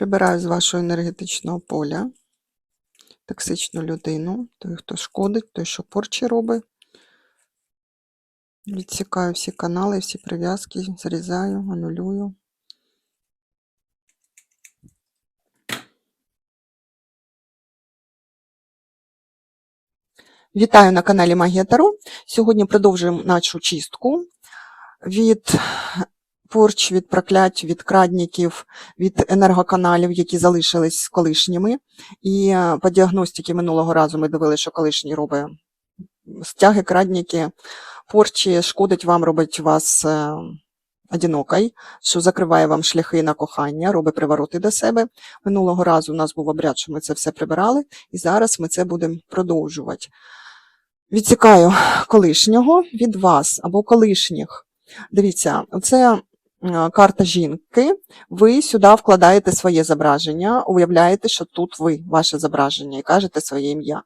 Прибираю з вашого енергетичного поля токсичну людину, той, хто шкодить, той, що порчі робить. Відсікаю всі канали, всі прив'язки, зрізаю, анулюю. Вітаю на каналі Магія Таро. Сьогодні продовжуємо нашу чистку від порч, від проклять, від крадників, від енергоканалів, які залишились колишніми. І е, по діагностиці минулого разу ми дивилися, що колишній робить стяги, крадники, порчі, шкодить вам, робить вас е, одинокой, що закриває вам шляхи на кохання, робить привороти до себе. Минулого разу у нас був обряд, що ми це все прибирали, і зараз ми це будемо продовжувати. Відсікаю колишнього від вас або колишніх. Дивіться, це карта жінки. Ви сюди вкладаєте своє зображення, уявляєте, що тут ви, ваше зображення, і кажете своє ім'я.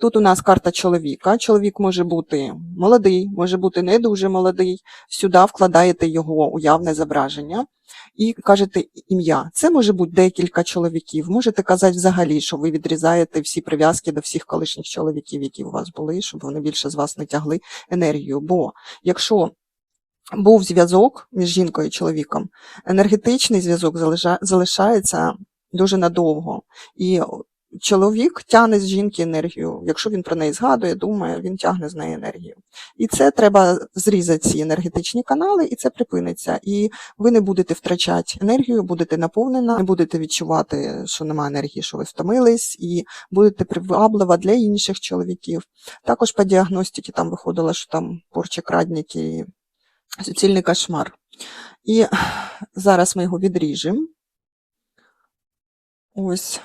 Тут у нас карта чоловіка. Чоловік може бути молодий, може бути не дуже молодий. Сюди вкладаєте його уявне зображення і кажете ім'я. Це може бути декілька чоловіків. Можете казати взагалі, що ви відрізаєте всі прив'язки до всіх колишніх чоловіків, які у вас були, щоб вони більше з вас не тягли енергію. Бо якщо був зв'язок між жінкою і чоловіком, енергетичний зв'язок залишається дуже надовго. І чоловік тягне з жінки енергію. Якщо він про неї згадує, думає, він тягне з неї енергію. І це треба зрізати ці енергетичні канали, і це припиниться. І ви не будете втрачати енергію, будете наповнена, не будете відчувати, що немає енергії, що ви втомились, і будете приваблива для інших чоловіків. Також по діагностиці там виходило, що там порчі крадники, суцільний кошмар. І зараз ми його відріжемо. Ось.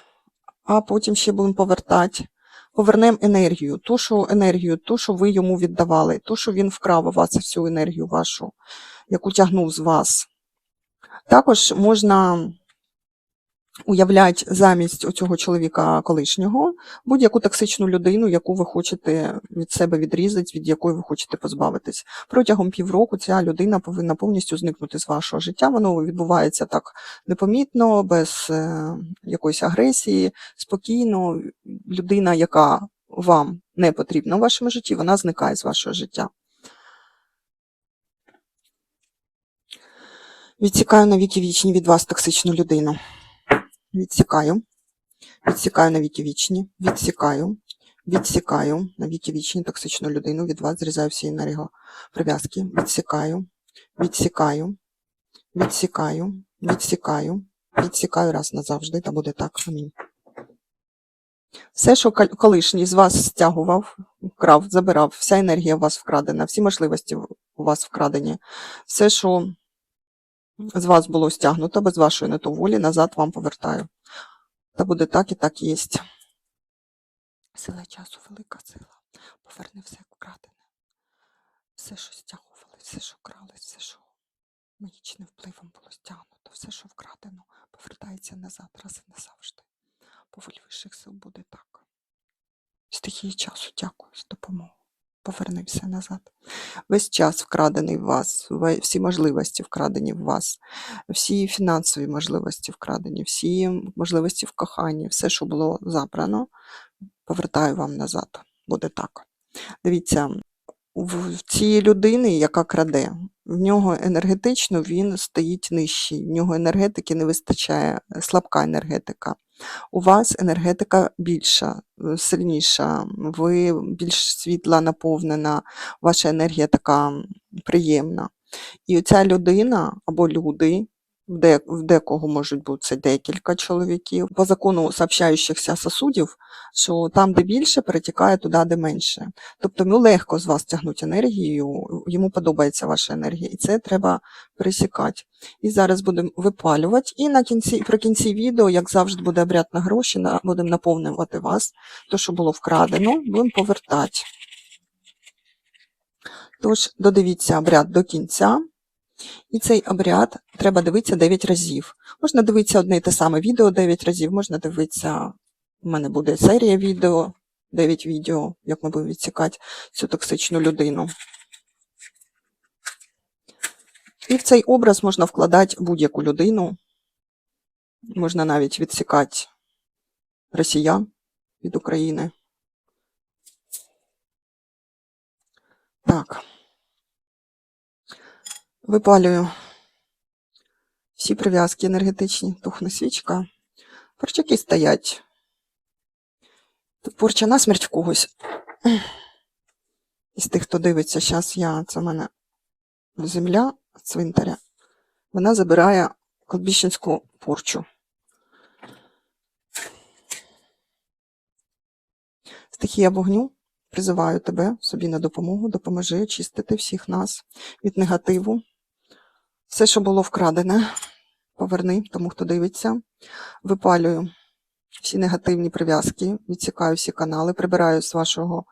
А потім ще будемо повертати. Повернемо енергію, ту, що енергію, ту, що ви йому віддавали, ту, що він вкрав у вас всю енергію вашу, яку тягнув з вас. Також можна уявляти замість цього чоловіка колишнього будь-яку токсичну людину, яку ви хочете від себе відрізати, від якої ви хочете позбавитись. Протягом півроку ця людина повинна повністю зникнути з вашого життя. Воно відбувається так непомітно, без е, якоїсь агресії, спокійно. Людина, яка вам не потрібна у вашому житті, вона зникає з вашого життя. Відсікаю на віки вічні від вас токсичну людину. Відсікаю. Відсікаю на віки вічні. Відсікаю. Відсікаю на віки вічні токсичну людину. Від вас зрізаю всі енергоприв'язки. Відсікаю. Відсікаю. Відсікаю. Відсікаю. Відсікаю раз назавжди, та буде так. Амінь. Все, що колишній з вас стягував, вкрав, забирав, вся енергія у вас вкрадена, всі можливості у вас вкрадені. Все, що з вас було стягнуто без вашої на то волі, назад вам повертаю. Та буде так і так єсть. Сила часу, велика сила. Поверни все вкрадене. Все, що стягували, все, що крали, все, що магічним впливом було стягнуто, все, що вкрадено, повертається назад раз і назавжди. По волі вищих сил буде так. Стихії часу, дякую за допомогу. Поверни все назад. Весь час вкрадений в вас, всі можливості вкрадені в вас, всі фінансові можливості вкрадені, всі можливості в коханні, все, що було забрано, повертаю вам назад. Буде так. Дивіться, в цієї людини, яка краде, в нього енергетично він стоїть нижчий, в нього енергетики не вистачає, слабка енергетика. У вас енергетика більша, е, сильніша, ви більш світла наповнена, ваша енергія така приємна. І оця людина або люди, в де- в декого можуть бути це декілька чоловіків, по закону сообщаючихся сосудів, що там, де більше, перетікає туди, де менше. Тобто ну, легко з вас тягнути енергію, йому подобається ваша енергія, і це треба пересікати. І зараз будемо випалювати. І на кінці, при кінці відео, як завжди, буде обряд на гроші, будемо наповнювати вас, то, що було вкрадено, будемо повертати. Тож, додивіться обряд до кінця. І цей обряд треба дивитися 9 разів. Можна дивитися одне і те саме відео 9 разів, можна дивитися, у мене буде серія відео, 9 відео, як ми будемо відсікати цю токсичну людину. І в цей образ можна вкладати будь-яку людину, Можна навіть відсікати росіян від України. Так. Випалюю всі прив'язки енергетичні, тухне свічка. Порчаки стоять. Тут порча насмерть в когось. Із тих, хто дивиться, зараз я, це в мене земля цвинтаря. Вона забирає кладбищенську порчу. Стихія вогню, призиваю тебе собі на допомогу, допоможи очистити всіх нас від негативу. Все, що було вкрадене, поверни тому, хто дивиться. Випалюю всі негативні прив'язки, відсікаю всі канали, прибираю з вашого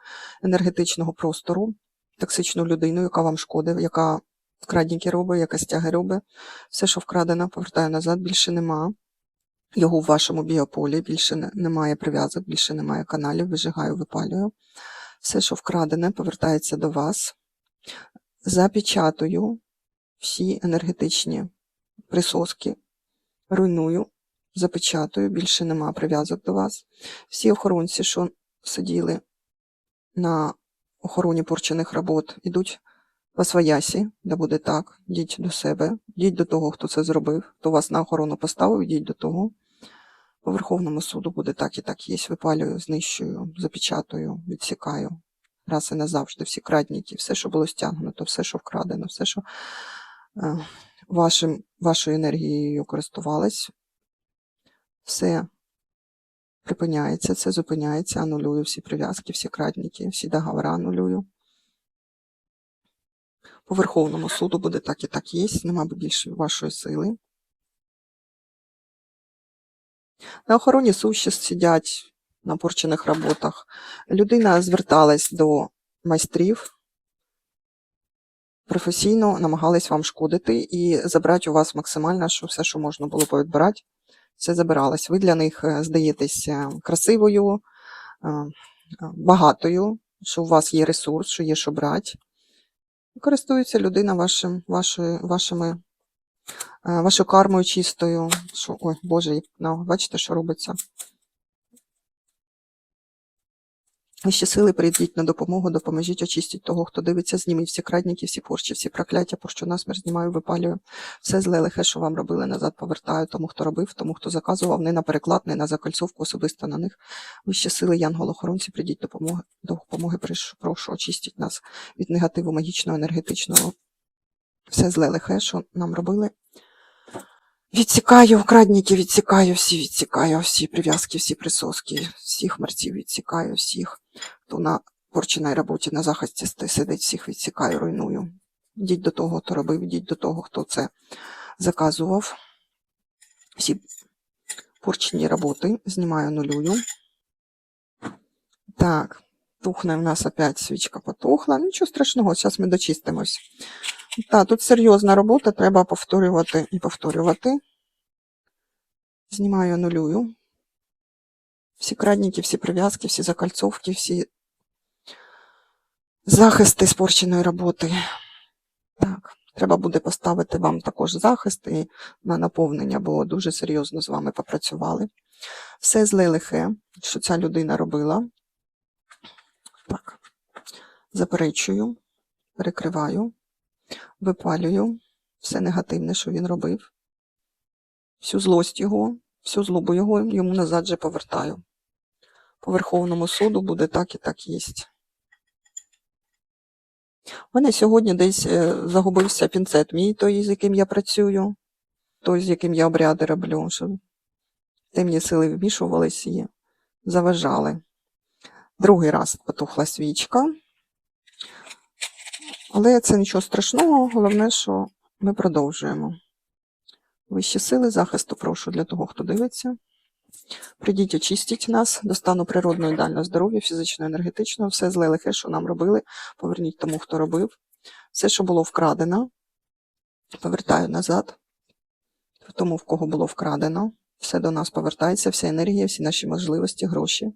енергетичного простору токсичну людину, яка вам шкодить, яка крадніки робить, яка стяги робить. Все, що вкрадено, повертаю назад, більше нема. Його в вашому біополі, більше немає прив'язок, більше немає каналів, вижигаю, випалюю. Все, що вкрадене, повертається до вас. Запечатую всі енергетичні присоски, руйную, запечатую, більше нема прив'язок до вас. Всі охоронці, що сиділи на охороні порчених робот, ідуть по своясі, де буде так, йдіть до себе, йдіть до того, хто це зробив, хто вас на охорону поставив, йдіть до того. По Верховному суду буде так і так є. Випалюю, знищую, запечатую, відсікаю. Раз і назавжди, всі крадніки, все, що було стягнуто, все, що вкрадено, все, що вашим, вашою енергією користувались, все припиняється, це зупиняється, анулюю всі прив'язки, всі крадніки, всі договори анулюю. По Верховному суду буде так і так є, нема більше вашої сили. На охороні суші сидять на порчених роботах. Людина зверталась до майстрів, професійно намагались вам шкодити і забрати у вас максимально, що все, що можна було повідбирати, все забиралось. Ви для них е, здаєтесь красивою, е, багатою, що у вас є ресурс, що є що брати. Користується людина вашим, вашою, вашими, е, вашою кармою чистою. Що, ой, Боже, ну, бачите, що робиться. Вищі сили прийдіть на допомогу, допоможіть, очистіть того, хто дивиться, зніміть всі крадніки, всі порчі, всі прокляття, порчу насмерть знімаю, випалюю. Все зле лихе, що вам робили, назад повертаю тому, хто робив, тому, хто заказував, не на переклад, не на закольцовку, особисто на них. Вищі сили, янголохоронці, прийдіть допомоги, допомоги, прошу, очистіть нас від негативу магічного, енергетичного. Все зле лихе, що нам робили. Відсікаю крадники, відсікаю всі, відсікаю всі прив'язки, всі присоски, всіх мерців відсікаю, всіх, хто на порченій роботі на захисті сидить, всіх відсікаю, руйную. Йдіть до того, хто робив, йдіть до того, хто це заказував. Всі порчені роботи знімаю, нулюю. Так, тухне в нас опять свічка потухла. Нічого страшного, зараз ми дочистимось. Так, тут серйозна робота, треба повторювати і повторювати. Знімаю, нулюю. Всі крадніки, всі прив'язки, всі закольцовки, всі захисти спорченої роботи. Так, треба буде поставити вам також захист і на наповнення, бо дуже серйозно з вами попрацювали. Все зле лихе, що ця людина робила. Так, заперечую, перекриваю, випалюю все негативне, що він робив. Всю злость його, всю злобу його йому назад же повертаю. По Верховному суду буде так і так єсть. У мене сьогодні десь е, загубився пінцет мій, той, з яким я працюю, той, з яким я обряди роблю, що темні сили вмішувались і заважали. Другий раз потухла свічка. Але це нічого страшного, головне, що ми продовжуємо. Вищі сили захисту прошу для того, хто дивиться. Прийдіть, очистіть нас до стану природного ідеального здоров'я, фізичного, енергетичного, все зле лихе, що нам робили, поверніть тому, хто робив. Все, що було вкрадено, повертаю назад. Тому, в кого було вкрадено, все до нас повертається, вся енергія, всі наші можливості, гроші,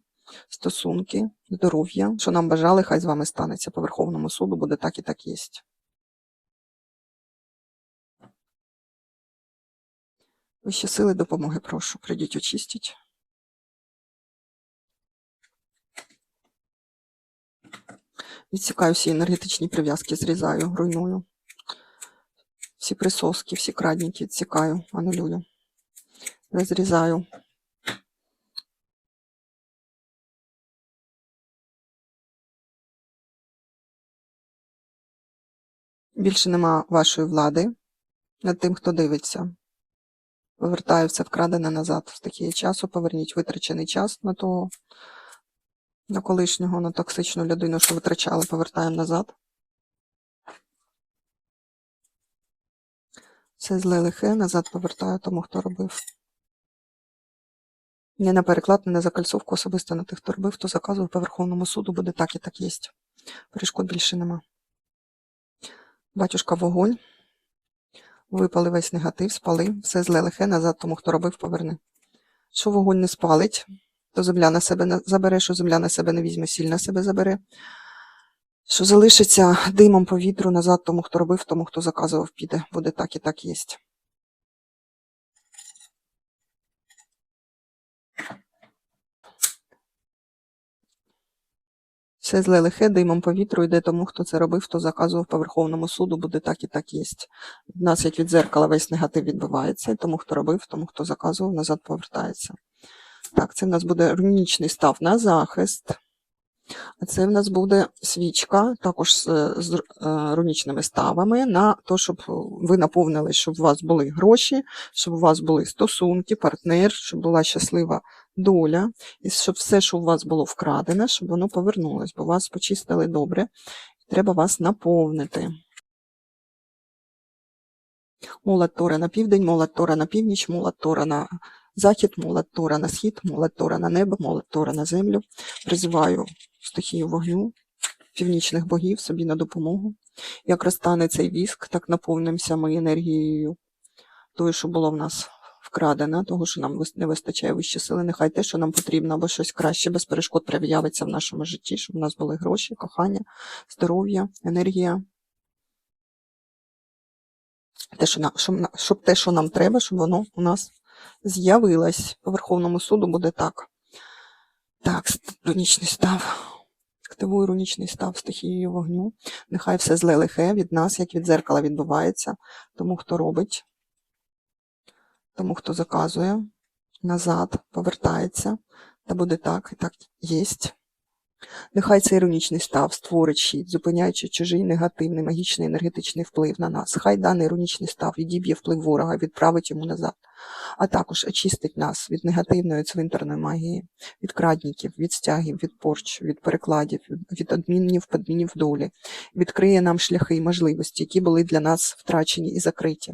стосунки, здоров'я. Що нам бажали, хай з вами станеться. По Верховному суду буде так і так єсть. Вищі сили допомоги, прошу. Прийдіть очистіть. Відсікаю всі енергетичні прив'язки, зрізаю, руйную. Всі присоски, всі крадніки відсікаю, анулюю. Розрізаю. Більше нема вашої влади над тим, хто дивиться. Повертаю все вкрадене назад. З такого часу поверніть витрачений час на того, на колишнього, на токсичну людину, що витрачали, повертаємо назад. Це зле лихе, назад повертаю тому, хто робив. Не на переклад, не на закальцовку, особисто на тих, хто робив, хто заказував по Верховному суду, буде так і так єсть. Перешкод більше нема. Батюшка вогонь. Випали весь негатив, спали, все зле лихе назад, тому хто робив, поверни. Що вогонь не спалить, то земля на себе не забере, що земля на себе не візьме, сіль на себе забере. Що залишиться димом по вітру назад, тому хто робив, тому хто заказував, піде. Буде так і так єсть. Все зле лихе димом по вітру йде тому, хто це робив, хто заказував по Верховному суду, буде так і так єсть. В нас, як від зеркала, весь негатив відбивається, і тому, хто робив, тому, хто заказував, назад повертається. Так, це в нас буде рунічний став на захист. А це в нас буде свічка, також з, з е, рунічними ставами, на те, щоб ви наповнили, щоб у вас були гроші, щоб у вас були стосунки, партнер, щоб була щаслива доля, і щоб все, що у вас було вкрадене, щоб воно повернулось, бо вас почистили добре, треба вас наповнити. Молот Тора на південь, молот Тора на північ, молот Тора на захід, молот Тора на схід, молот Тора на небо, молот Тора на землю. Призиваю стихію вогню, північних богів собі на допомогу. Як розтане цей віск, так наповнимося ми енергією тою, що було в нас вкрадено, того, що нам не вистачає вищі сили. Нехай те, що нам потрібно, або щось краще, без перешкод проявляється в нашому житті, щоб у нас були гроші, кохання, здоров'я, енергія. Те, що, на- щоб, щоб те, що нам треба, щоб воно у нас з'явилось. По Верховному суду буде так. Так, рунічний став. Активую рунічний став стихією вогню. Нехай все зле лихе від нас, як від зеркала відбувається. Тому, хто робить, тому, хто заказує, назад повертається. Та буде так, і так єсть. Нехай цей іронічний став створить щит, зупиняючи чужий негативний магічний енергетичний вплив на нас. Хай даний іронічний став відіб'є вплив ворога, відправить йому назад, а також очистить нас від негативної цвинтарної магії, від крадників, від стягів, від порч, від перекладів, від адмінів, подмінів долі, відкриє нам шляхи і можливості, які були для нас втрачені і закриті.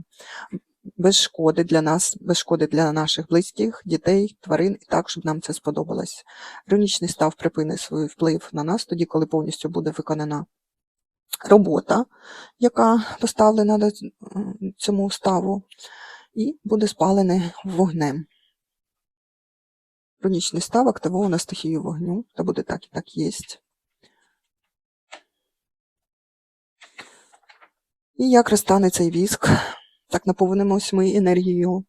Без шкоди для нас, без шкоди для наших близьких, дітей, тварин, і так, щоб нам це сподобалось. Іронічний став припинить свій вплив на нас тоді, коли повністю буде виконана робота, яка поставлена до цьому ставу, і буде спалене вогнем. Іронічний став активовано стихію вогню, та буде так і так єсть. І як розтане цей віск, так наповнимось ми енергією е,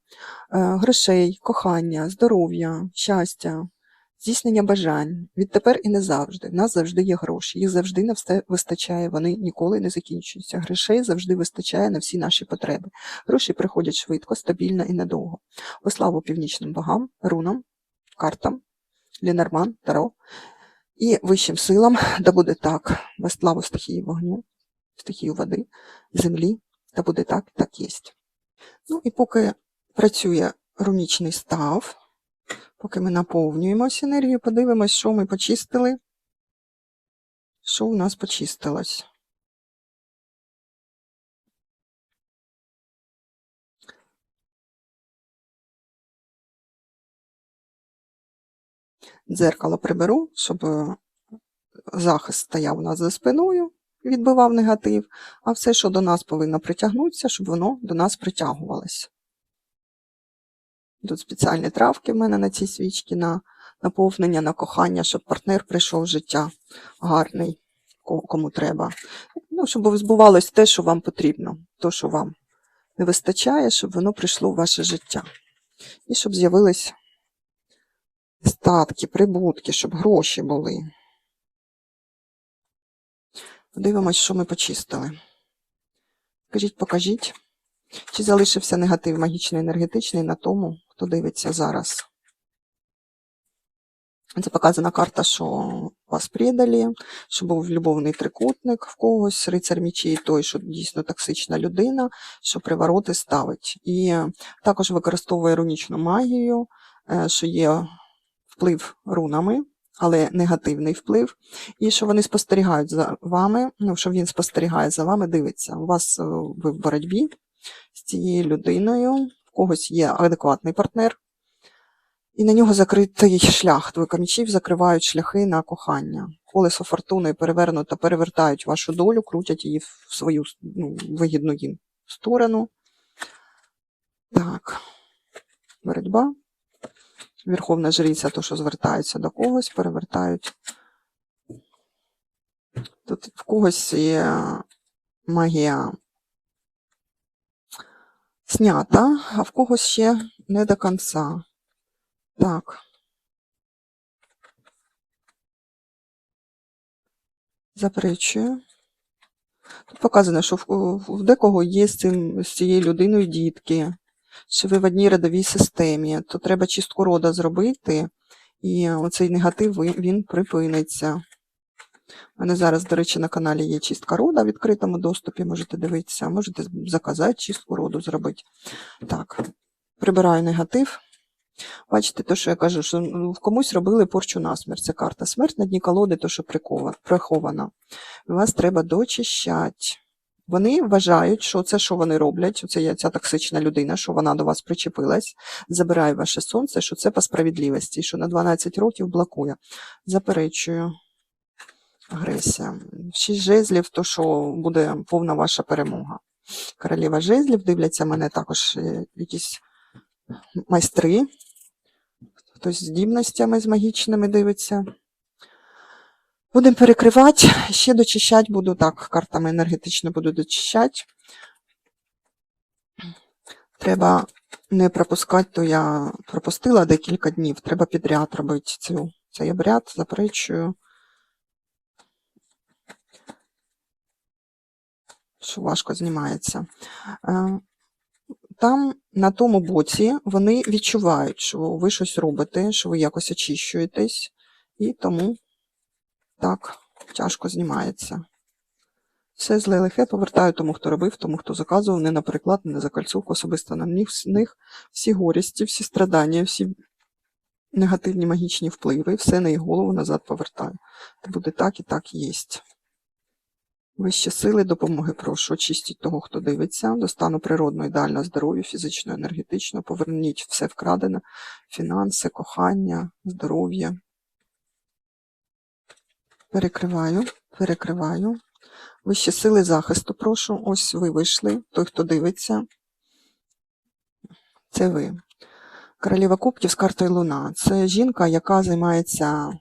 грошей, кохання, здоров'я, щастя, здійснення бажань. Відтепер і не завжди. В нас завжди є гроші. Їх завжди на все вистачає. Вони ніколи не закінчуються. Грошей завжди вистачає на всі наші потреби. Гроші приходять швидко, стабільно і надовго. Во славу північним богам, рунам, картам, Лінорман, Таро і вищим силам, да буде так. Во славу стихії вогню, стихію води, землі, та буде так, так єсть. Ну і поки працює рунічний став, поки ми наповнюємося енергією, подивимось, що ми почистили, що у нас почистилось. Дзеркало приберу, щоб е, захист стояв у нас за спиною, відбивав негатив, а все, що до нас повинно притягнутися, щоб воно до нас притягувалося. Тут спеціальні травки в мене на цій свічці на наповнення, на кохання, щоб партнер прийшов в життя гарний, кому треба. Ну, щоб збувалось те, що вам потрібно, то, що вам не вистачає, щоб воно прийшло в ваше життя. І щоб з'явились статки, прибутки, щоб гроші були. Подивимось, що ми почистили. Скажіть, покажіть, чи залишився негатив магічний енергетичний на тому, хто дивиться зараз. Це показана карта, що вас предали, що був любовний трикутник в когось, рицар мічей той, що дійсно токсична людина, що привороти ставить. І також використовує рунічну магію, е, що є вплив рунами, але негативний вплив, і що вони спостерігають за вами, ну, що він спостерігає за вами, дивиться. У вас е, ви в боротьбі з цією людиною, в когось є адекватний партнер, і на нього закритий шлях. Двойка мечів закривають шляхи на кохання. Колесо фортуни перевернуто, перевертають вашу долю, крутять її в свою ну, вигідну їм сторону. Так, боротьба. Верховна жриця, то, що звертається до когось, перевертають. Тут в когось є магія снята, а в когось ще не до кінця. Так. Заперечую. Тут показано, що в декого є з, цим, з цією людиною дітки, чи ви в одній родовій системі, то треба чистку рода зробити, і оцей негатив він припиниться. У мене зараз, до речі, на каналі є чистка рода в відкритому доступі, можете дивитися, можете заказати чистку роду зробити. Так, прибираю негатив. Бачите, то, що я кажу, що ну, в комусь робили порчу на смерть. Це карта смерть на дні колоди, то, що прихована. Вас треба дочищати. Вони вважають, що це, що вони роблять, це ця токсична людина, що вона до вас причепилась, забирає ваше сонце, що це по справедливості, що на 12 років блокує. Заперечую. Агресія. Шість жезлів, то що буде повна ваша перемога. Королева жезлів, дивляться мене також е, якісь майстри, хтось з здібностями з магічними дивиться. Будемо перекривати, ще дочищати буду так, картами енергетично буду дочищати. Треба не пропускати, то я пропустила декілька днів. Треба підряд робити цю, цей обряд, заперечую. Що важко знімається. Е, Там, на тому боці, вони відчувають, що ви щось робите, що ви якось очищуєтесь, і тому так, тяжко знімається. Все зле лихе повертаю тому, хто робив, тому, хто заказував, не на переклад, не за кольцовку, особисто на них, всі горісті, всі страдання, всі негативні магічні впливи, все на їх голову назад повертаю. Це буде так і так єсть. Вищі сили, допомоги прошу. Очистіть того, хто дивиться, до стану природного ідеального здоров'я, фізично, енергетично, поверніть все вкрадене, фінанси, кохання, здоров'я. Перекриваю, перекриваю. Вищі сили захисту, прошу. Ось ви вийшли. Той, хто дивиться. Це ви. Королева Кубків з картою Луна. Це жінка, яка займається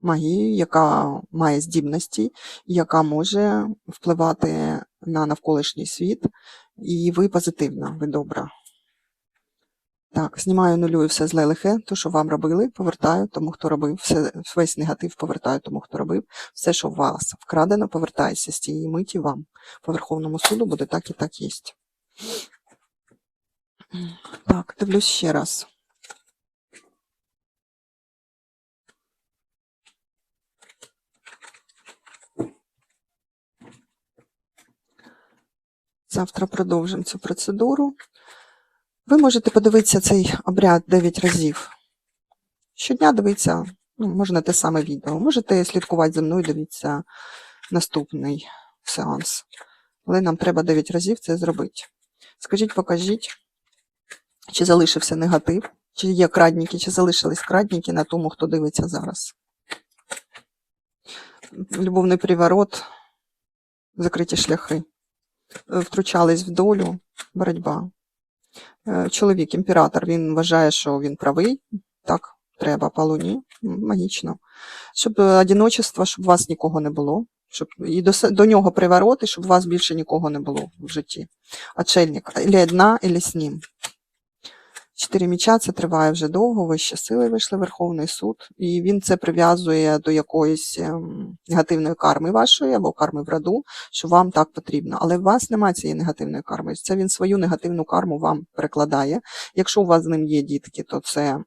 магією, яка має здібності, яка може впливати на навколишній світ. І ви позитивна, ви добра. Так, знімаю нулюю все зле лихе, то, що вам робили, повертаю тому, хто робив, все, весь негатив повертаю тому, хто робив, все, що у вас вкрадено, повертається з тієї миті вам. По Верховному суду буде так і так єсть. Так, дивлюсь ще раз. Завтра продовжимо цю процедуру. Ви можете подивитися цей обряд 9 разів. Щодня дивіться, ну, можна те саме відео. Можете слідкувати за мною, дивіться наступний сеанс. Але нам треба 9 разів це зробити. Скажіть, покажіть, чи залишився негатив, чи є крадніки, чи залишились крадніки на тому, хто дивиться зараз. Любовний приворот, закриті шляхи. Втручались в долю, боротьба. Е, Чоловік, імператор, він вважає, що він правий. Так, треба палуні, магічно. Щоб е, одиночество, щоб у вас нікого не було. Щоб і до, до нього привороти, щоб у вас більше нікого не було в житті. Очельник, або одна, або з ним. Чотири міча це триває вже довго, вищі сили вийшли Верховний суд, і він це прив'язує до якоїсь ем, негативної карми вашої або карми в роду, що вам так потрібно. Але у вас немає цієї негативної карми. Це він свою негативну карму вам перекладає. Якщо у вас з ним є дітки, то це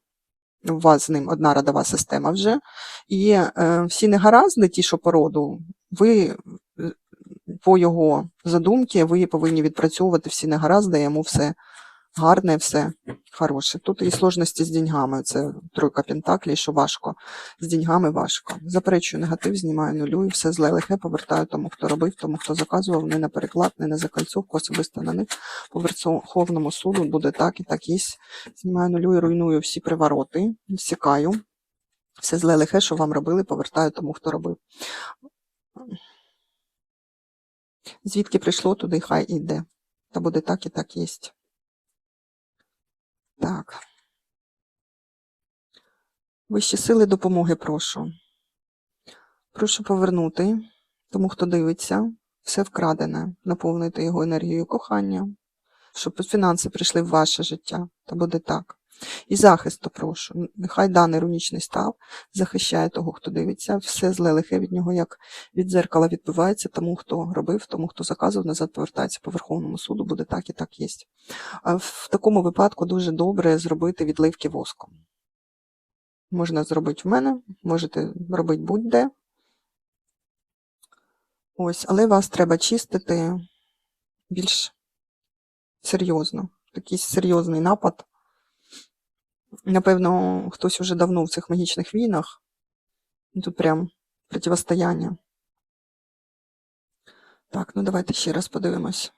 у вас з ним одна родова система вже. І е, всі негаразди, ті, що по роду, ви е, по його задумці, ви повинні відпрацьовувати всі негаразди, йому все гарне, все хороше. Тут і сложності з деньгами. Це тройка пентаклей, що важко. З деньгами важко. Заперечую негатив, знімаю нулю і все зле лихе повертаю тому, хто робив, тому, хто заказував, не на переклад, не на закальцовку, особисто на них. По Верховному суду буде так і так єсть. Знімаю нулю і руйную всі привороти, всікаю. Все зле лихе, що вам робили, повертаю тому, хто робив. Звідки прийшло, туди хай іде. Та буде так і так єсть. Так. Вищі сили допомоги прошу. Прошу повернути тому, хто дивиться, все вкрадене, наповнити його енергією кохання, щоб фінанси прийшли в ваше життя. Та буде так. І захисту прошу. Нехай даний рунічний став захищає того, хто дивиться, все зле лихе від нього, як від дзеркала відбивається, тому, хто робив, тому, хто заказував, назад повертається по Верховному суду, буде так і так є. В такому випадку дуже добре зробити відливки воском. Можна зробити в мене, можете робити будь-де. Ось, але вас треба чистити більш серйозно. Такий серйозний напад. Напевно, хтось уже давно в цих магічних війнах. Тут прям противостояння. Так, ну давайте ще раз подивимось.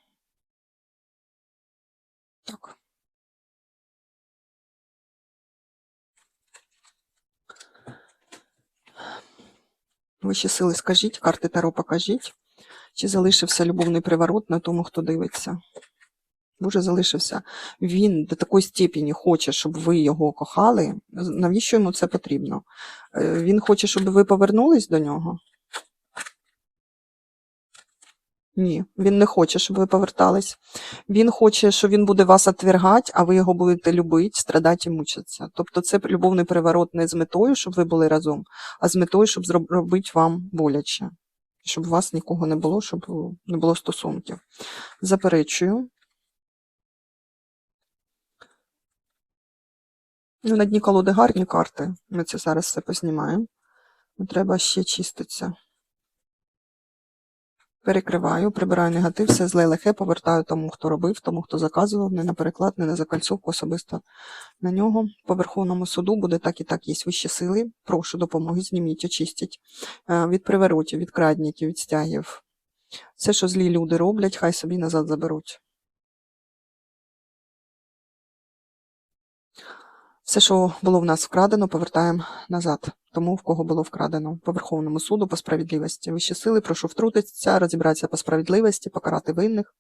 Так. Вищі сили скажіть, карти Таро покажіть, чи залишився любовний приворот на тому, хто дивиться. Боже, залишився. Він до такої степені хоче, щоб ви його кохали. Навіщо йому це потрібно? Е, Він хоче, щоб ви повернулись до нього? Ні, він не хоче, щоб ви повертались. Він хоче, що він буде вас отвергати, а ви його будете любити, страдати і мучитися. Тобто це любовний переворот не з метою, щоб ви були разом, а з метою, щоб зробити вам боляче. Щоб у вас нікого не було, щоб не було стосунків. Заперечую. Ну, на дні колоди гарні карти. Ми це зараз все познімаємо. Треба ще чиститися. Перекриваю, прибираю негатив, все зле лихе, повертаю тому, хто робив, тому, хто заказував, не на переклад, не на закальцовку, особисто на нього. По Верховному суду буде так і так, є вищі сили. Прошу допомоги, зніміть, очистіть Е, від приворотів, від крадників, від стягів. Все, що злі люди роблять, хай собі назад заберуть. Все, що було в нас вкрадено, повертаємо назад. Тому, в кого було вкрадено по Верховному суду, по справедливості. Вищі сили, прошу втрутитися, розібратися по справедливості, покарати винних.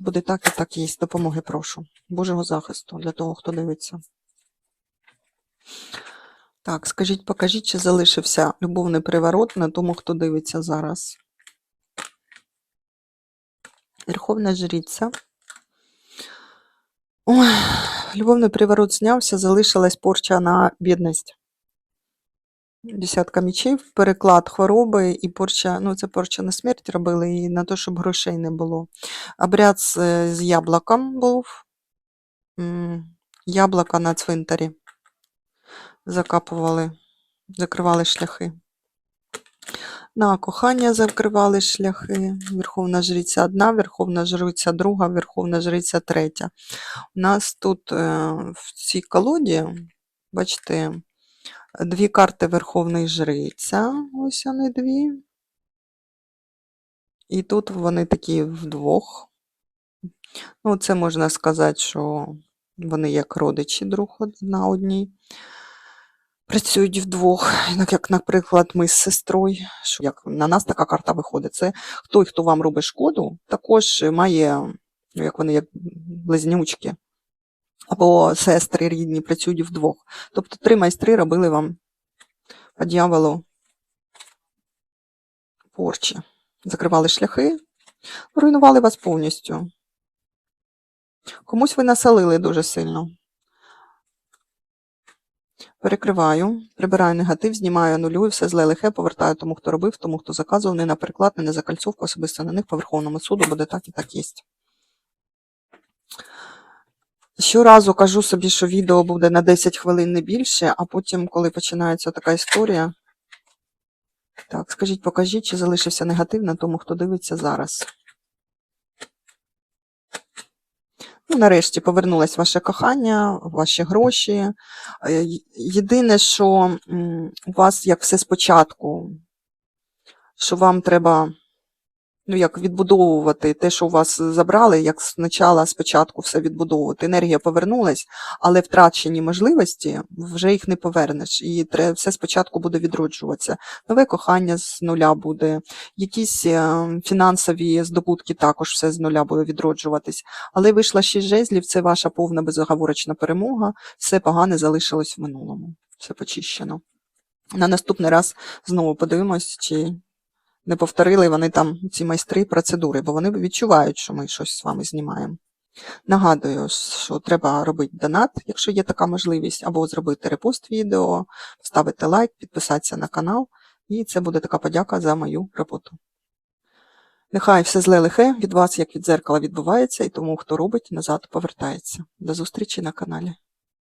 Буде так і так є. Допомоги прошу. Божого захисту для того, хто дивиться. Так, скажіть, покажіть, чи залишився любовний приворот на тому, хто дивиться зараз. Верховна жриця. Любовний приворот знявся, залишилась порча на бідність. Десятка мічів, переклад хвороби і порча, ну це порча на смерть робили, і на те, щоб грошей не було. Обряд з, з яблуком був. Яблука на цвинтарі. Закапували, закривали шляхи. На кохання закривали шляхи. Верховна жриця одна, Верховна жриця друга, Верховна жриця третя. У нас тут е, в цій колоді, бачите, дві карти Верховної жриця. Ось вони дві. І тут вони такі вдвох. Ну, це можна сказати, що вони як родичі друг на одній. Працюють вдвох, Ну, як, наприклад, ми з сестрою. Що як на нас така карта виходить. Це той, хто вам робить шкоду, також має, ну, як вони як близнючки, або сестри рідні працюють вдвох. Тобто три майстри робили вам по дьяволу порчі. Закривали шляхи, руйнували вас повністю. Комусь ви насолили дуже сильно. Перекриваю, прибираю негатив, знімаю, анулюю, все зле лихе, повертаю тому, хто робив, тому, хто заказував, не на переклад, не на закальцовку, особисто на них по Верховному суду буде так і так є. Щоразу кажу собі, що відео буде на 10 хвилин не більше, а потім, коли починається така історія. Так, скажіть, покажіть, чи залишився негатив на тому, хто дивиться зараз. Ну, нарешті повернулось ваше кохання, ваші гроші. Е, Єдине, що у вас як все спочатку, що вам треба ну, як відбудовувати те, що у вас забрали, як спочатку, спочатку все відбудовувати. Енергія повернулась, але втрачені можливості вже їх не повернеш. І тре- все спочатку буде відроджуватися. Нове кохання з нуля буде, якісь е, фінансові здобутки також все з нуля буде відроджуватись. Але вийшла шість жезлів, це ваша повна безоговорочна перемога, все погане залишилось в минулому. Все почищено. На наступний раз знову подивимось, чи не повторили вони там ці майстри процедури, бо вони відчувають, що ми щось з вами знімаємо. Нагадую, що треба робити донат, якщо є така можливість, або зробити репост відео, ставити лайк, підписатися на канал, і це буде така подяка за мою роботу. Нехай все зле лихе від вас, як від дзеркала, відбувається, і тому, хто робить, назад повертається. До зустрічі на каналі.